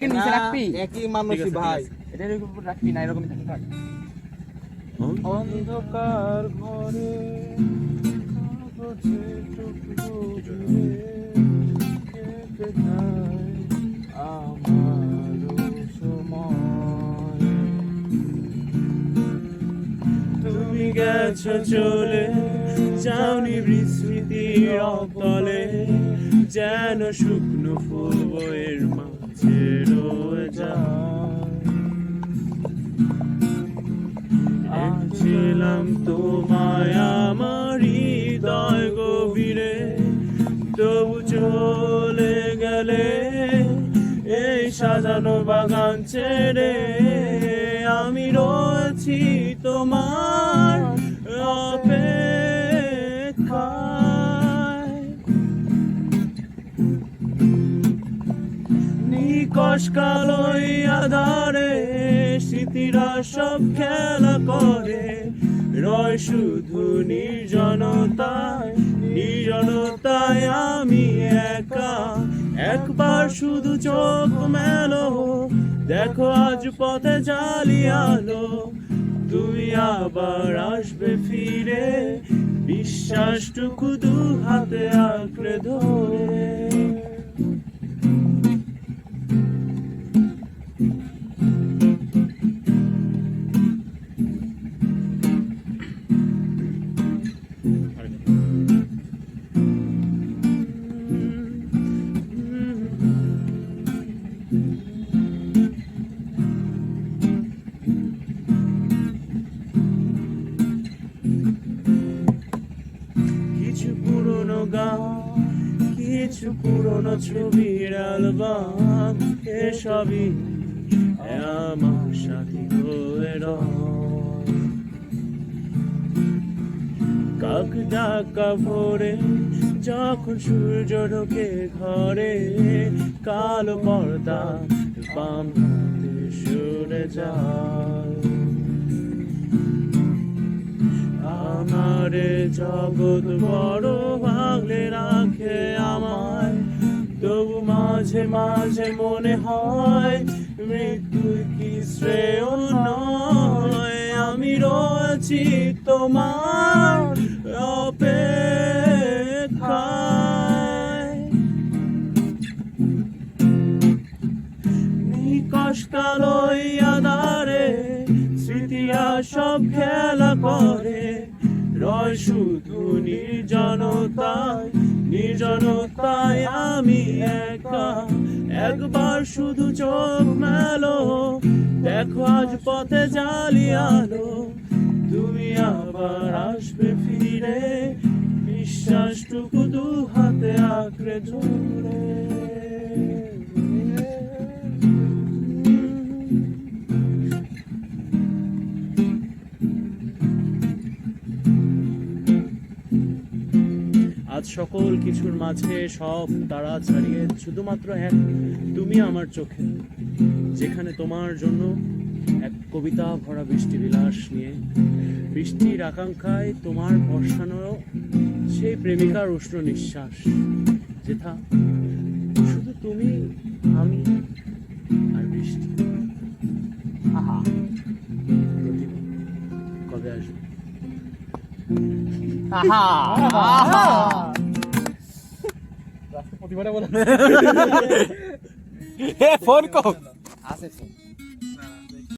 নিচে রাখবি? একই মানুষই ভাই। এটার উপর রাখবি না এরকমই থাকে। থাক অন্ধকার ঘরে। তুমি গেছো চলে যাওনি বিস্মৃতির অতলে যেন শুকনো ফুল বইয়ের মাঝে রয়ে যায় ছিলাম তোমায়, আমার হৃদয় গভীরে। তবু চলে গেলে এই সাজানো বাগান ছেড়ে আমি রয়েছি তোমার অপেক্ষায়। নিকশ কালোই আধারে স্মৃতিরা সব খেলা করে। রয় শুধু নির্জনতায় নির্জনতায় আমি একা। একবার শুধু চোখ মেলো, দেখো আজ পথে জালি আলো। তুমি আবার আসবে ফিরে, বিশ্বাসটুকু দু হাতে আঁকড়ে ধরে। কিছু পুরনো গান, কিছু পুরনো ছবির অ্যালবাম, এসবই আমার সাথী হয়ে। কাক ডাকা ভোরে যখন সূর্য ঢোকে ঘরে, কালো পর্দা বাম সরে যায় আমারে জগৎ বড় ভাগলে রাখে আমায়। তবু মাঝে মাঝে মনে হয়, মৃত্যু কি শ্রেয় নয়? আমি রয়েছি তোমার কালোই আধারে স্মৃতিরা সব খেলা করে। রয় শুধু নির্জনতায়। নির্জনতায় আমি একা। একবার শুধু চোখ মেলো। দেখো আজ পথে জালি আলো। তুমি আবার আসবে ফিরে। বিশ্বাসটুকু দু হাতে আঁকড়ে ধরে। আজ সকল কিছুর মাঝে সব তারা ছাড়িয়ে শুধুমাত্র এক, তুমি আমার চোখে, যেখানে তোমার জন্য এক কবিতা ভরা বৃষ্টি বিলাস নিয়ে, বৃষ্টির আকাঙ্ক্ষায় তোমার বর্ষানো সেই প্রেমিকার উষ্ণ নিঃশ্বাস, যেথা শুধু তুমি, আমি আর বৃষ্টি। আহা কবে আসবে? আহা আহা। ফোন কর। আছে ফোন।